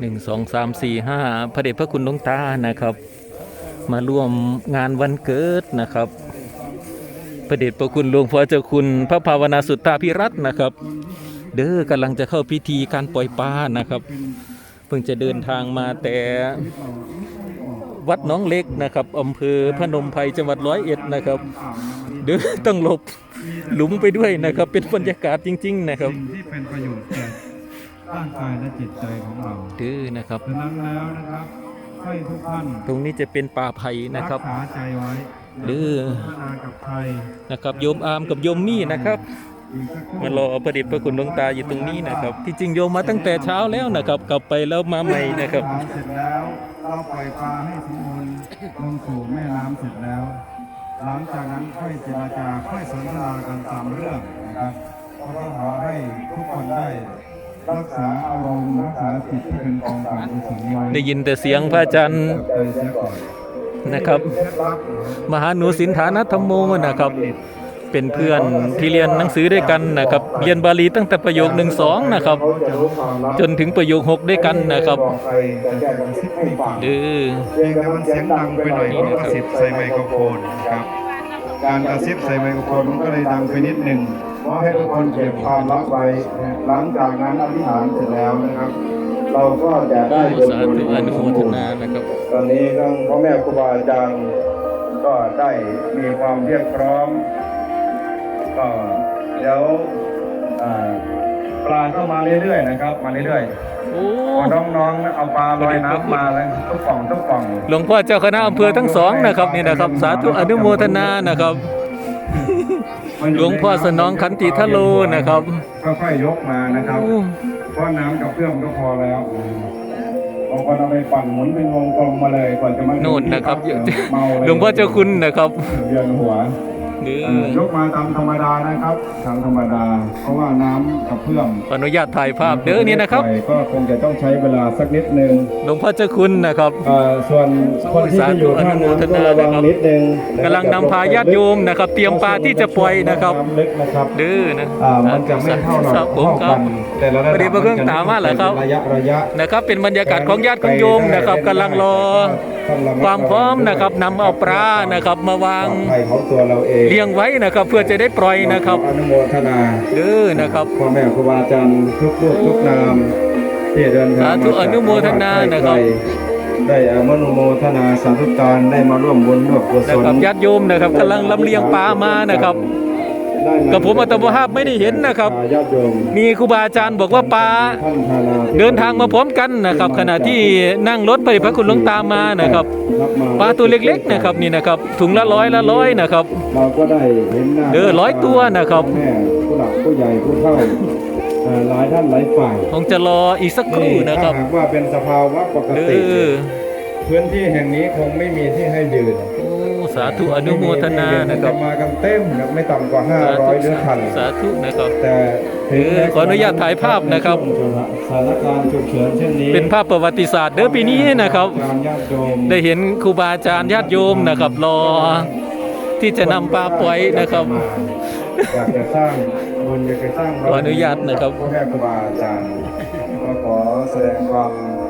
หนึ่งสองสามสี่ห้าพระเดชพระคุณหลวงตานะครับ มาร่วมงานวันเกิดนะครับพระเดชพระคุณหลวงพ่อเจ้าคุณพระภาวนาสุตตาพิรัตน์นะครับ เด้อกำลังจะเข้าพิธีการปล่อยปลานะครับ เพิ่งจะเดินทางมาแต่วัดน้องเล็กนะครับอำเภอพนมไพรจังหวัดร้อยเอ็ดนะครับ เด้อต้องหลบหลุมไปด้วยนะครับ เป็นบรรยากาศจริง ๆ นะครับที่เป็นประโยชน์ ร่างกายและจิตใจของเราเด้อนะครับฉะนั้นแล้วนะครับให้ทุกท่านตรงนี้จะเป็นป่าไผ่นะครับกษาใจไว้หรือพัฒนากับใครนะครับโยมอามกับโยมมี่นะครับอีกสักครู่มารอพระเดชพระคุณหลวงตาอยู่ตรงนี้นะครับ ที่จริงโยมมาตั้งแต่เช้าแล้วนะครับ กลับไปแล้วมาใหม่นะครับเสร็จแล้วเราปล่อยปลาให้สมบูรณ์ลงสู่แม่น้ำเสร็จแล้ว หลังจากนั้นค่อยเจรจาค่อยสนทนากันตามเรื่องนะครับก็ต้องขอให้ทุกคนได้ รักษาอารมณ์รักษาจิตที่เป็นกองการกุศลไว้ได้ยินแต่เสียงพระอาจารย์ใจเสียก่อนนะครับเคล็ดลับ มหาหนูสินฐานัธรรมโมนะครับ เป็นเพื่อนที่เรียนหนังสือด้วยกันนะครับ เรียนบาลีตั้งแต่ประโยคหนึ่งสองนะครับเขาจะรู้ความลับจนถึงประโยคหกด้วยกันนะครับอกใครแต่แค่กระซิบให้ฟังเด้อเพียงแต่มันเสียงดังไปหน่อยก็กระซิบใส่ไมโครโฟนนะครับ การกระซิบใส่ไมโครโฟนมันก็เลยดังไปนิดหนึ่งเพราะให้ทุกคนเก็บความลับไว้หลังจากนั้นอธิษฐานเสร็จแล้วนะครับ เราก็จะได้เป็นสาบุญธุอนุโมทนานะครับ ตอนนี้ทั้งพ่อแม่ครูบาอาจารย์ก็ได้มีความเรียบพร้อมก็เดี๋ยวปลาเข้ามาเรื่อยๆนะครับ มาเรื่อยๆ โอ้พอน้องๆเอาปลาลอยน้ำมาแล้วทุกกล่องทุกกล่อง หลวงพ่อเจ้าคณะอำเภอทั้งสองนะครับนี่นะครับ สาธุอนุโมทนานะครับ หลวงพ่อสนองขันติทะโลนะครับค่อยๆยกมานะครับโอ้เพราะน้ำกับเครื่องก็พอแล้วบางคนเอาไปปั่นหมุนเป็นวงกลมมาเลยก่อนจะมาถึงโน่นนะครับที่พักเมาเลยหลวงพ่อเจ้าคุณนะครับเวียนหัวเด้อเอ่อ ยกมาตามธรรมดานะครับตามธรรมดา เพราะว่าน้ำกับเพื่อมขออนุญาตถ่ายภาพเด้อนี่นะครับ ก็คงจะต้องใช้เวลาสักนิดนึงหลวงพ่อเจ้าคุณนะครับเอ่อส่วนคนที่ไปอยู่ท่าน้ำก็ระวังนิดนึงกำลังนำพาญาติโยมนะครับ เตรียมปลาที่จะปล่อยนะครับน้ำลึกนะครับเด้อนะอ่ามันจะไม่เท่าหรอกครับผมเท่าครักับนแต่ละระพอดีดับพระเครื่องตามมาเหรอครับระยะระยะนะครับ เป็นบรรยากาศของญาติของโยมนะครับกำลังรอความพร้อมนะครับนำเอาปลานะครับ มาวางปลอดภัยของตัวเราเองเลี้ยงไว้นะครับ เพื่อจะได้ปล่อยนะครับอนุโมทนาเด้อนะครับพ่อแม่ครูบาอาจารย์ทุกรูปทุกนามที่เดินทางสาธุมจกอนุโมทนานะครับได้อนุโมทนาสาธุการได้มาร่วมบุญร่วมกุศนะลครับญาติโยมนะครับกำลังลำเลียงปลามานะครับได้นำ กับผมอัตมภาพไม่ได้เห็นนะครับญาติโยมมีครูบาอาจารย์บอกว่าปลาท่านธานาธิบเดินทางมาพร้อมกันนะครับ ขณะที่นั่งรถไปพระคุณหลวงตามานะครับรับมปลาตัวเล็กๆนะครับนี่นะครับ ถุงละร้อยละร้อยนะครับเราก็ได้เห็นหน้าเด้อร้อยตัวนะครับแม่ผู้หลักผู้ใหญ่ผู้เฒ่าเอ่อหลายท่านหลายฝ่ายคงจะรออีกสักครู่นะครับถ้าหากว่าเป็นสภาวะปกเด้ติอพื้นที่แห่งนี้คงไม่มีที่ให้ยืนโอ้ สาธุอนุโมทนานะครับมากันเต็มครับไม่ต่ำกว่าสาธุ500หรือพันสาธุนะครับแต่ถึงเออขออนุญาตถ่ายภาพนะครับสถานการณ์ฉุกเฉินเช่นนี้เป็นภาพประวัติศาสตร์เด้อปีนี้นะครับการญาติโยมได้เห็นครูบาอาจารย์ญาติโยมนะครับรอที่จะนำปลาปล่อยนะครับอยากจะสร้างบุญอยากจะสร้างขออนุญาตนะครับพ่อแม่ครูบาอาจารย์ก็ขอแสดงความ